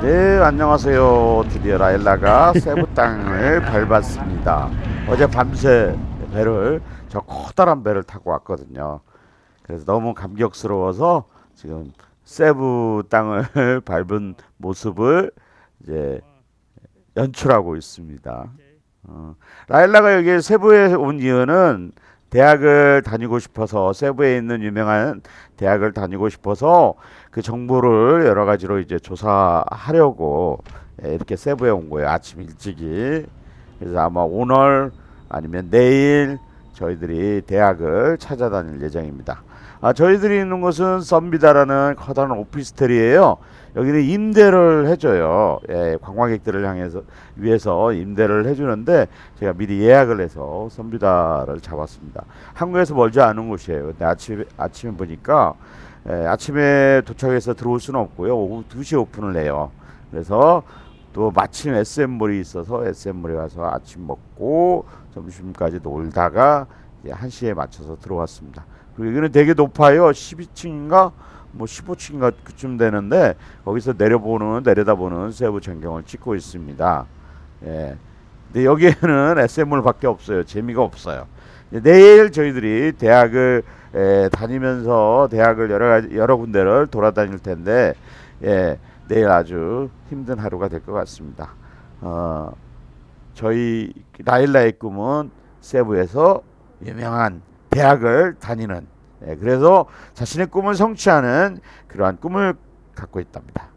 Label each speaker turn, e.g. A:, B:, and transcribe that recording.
A: 네, 안녕하세요. 드디어 라일라가 세부 땅을 밟았습니다. 어제 밤새 배를 저 커다란 배를 타고 왔거든요. 그래서 너무 감격스러워서 지금 세부 땅을 밟은 모습을 이제 연출하고 있습니다. 어, 라일라가 여기 세부에 온 이유는 대학을 다니고 싶어서 세부에 있는 유명한 대학을 다니고 싶어서 그 정보를 여러 가지로 이제 조사하려고 예, 이렇게 세부에 온 거예요. 아침 일찍이. 그래서 아마 오늘 아니면 내일 저희들이 대학을 찾아다닐 예정입니다. 아, 저희들이 있는 곳은 썸비다라는 커다란 오피스텔이에요. 여기는 임대를 해줘요. 예, 관광객들을 향해서 위해서 임대를 해주는데 제가 미리 예약을 해서 썸비다를 잡았습니다. 한국에서 멀지 않은 곳이에요. 근데 아침 아침에 보니까 예, 아침에 도착해서 들어올 수는 없고요. 오후 2시 오픈을 해요. 그래서 또 마침 SM몰이 있어서 SM몰에 가서 아침 먹고 점심까지 놀다가 이제 1시에 맞춰서 들어왔습니다. 그리고 여기는 되게 높아요. 12층인가 뭐 15층인가 그쯤 되는데 거기서 내려보는 내려다보는 세부 전경을 찍고 있습니다. 예. 근데 여기에는 SM몰밖에 없어요. 재미가 없어요. 내일 저희들이 대학을 에, 다니면서 대학을 여러 가지 여러 군데를 돌아다닐 텐데 예, 내일 아주 힘든 하루가 될 것 같습니다. 어, 저희 라일라의 꿈은 세부에서 유명한 대학을 다니는 예, 그래서 자신의 꿈을 성취하는 그러한 꿈을 갖고 있답니다.